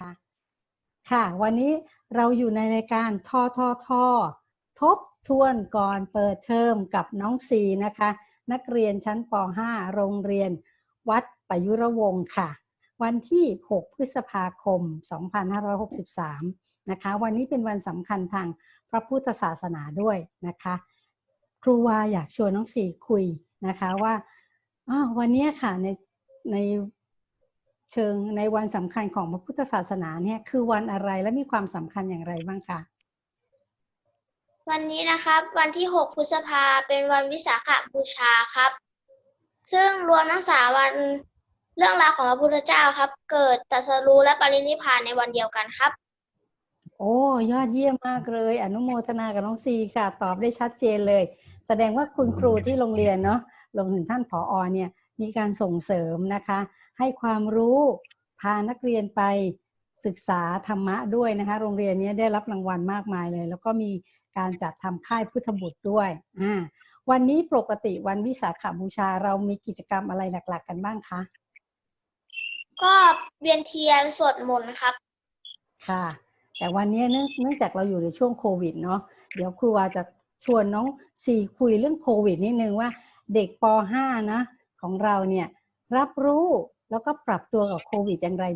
ค่ะค่ะ วันนี้เราอยู่ในรายการทอทอทอทบทวนก่อนเปิดเทอมกับน้องซีนะคะ นักเรียนชั้นป .5 โรงเรียน วัดประยุรวงศ์ค่ะ วันที่ 6 พฤษภาคม 2563 นะคะ วันนี้เป็นวันสำคัญทางพระพุทธศาสนาด้วยนะคะ ครูวาอยากชวนน้องสีคุยนะคะว่าวันนี้ค่ะในใน เชิงในวันสำคัญของพระพุทธศาสนาเนี่ยคือวันอะไรและมีความสำคัญอย่างไรบ้างคะวันนี้นะครับ วันที่ 6 พฤษภาเป็นวันวิสาขบูชาครับ ซึ่งรวมทั้งสามวันเรื่องราวของพระพุทธเจ้าครับ เกิดตรัสรู้และปรินิพพานในวันเดียวกันครับ โอ้ยอดเยี่ยมมากเลย อนุโมทนากับน้องซีค่ะ ตอบได้ชัดเจนเลย แสดงว่าคุณครูที่โรงเรียนเนาะรวมถึงท่านผออเนี่ย มีการส่งเสริมนะคะ ให้ความรู้พานักเรียนไปศึกษาธรรมะด้วยนะคะ โรงเรียนนี้ได้รับรางวัลมากมายเลย แล้วก็มีการจัดทำค่ายพุทธบุตรด้วยอ่าวันนี้ปกติวันวิสาขบูชาเรามีกิจกรรมอะไรหลัก ๆ กันบ้างคะก็เวียนเทียนสวดมนต์ครับ ค่ะ แต่วันนี้เนื่องเนื่องจากเราอยู่ในช่วงโควิดเนาะเดี๋ยวครูวาจะชวนน้องสี่คุยเรื่องโควิดนิดนึงว่าเด็กป .5 นะ ของเราเนี่ยรับรู้แล้วก็ปรับตัวกับโควิดอย่างไรบ้าง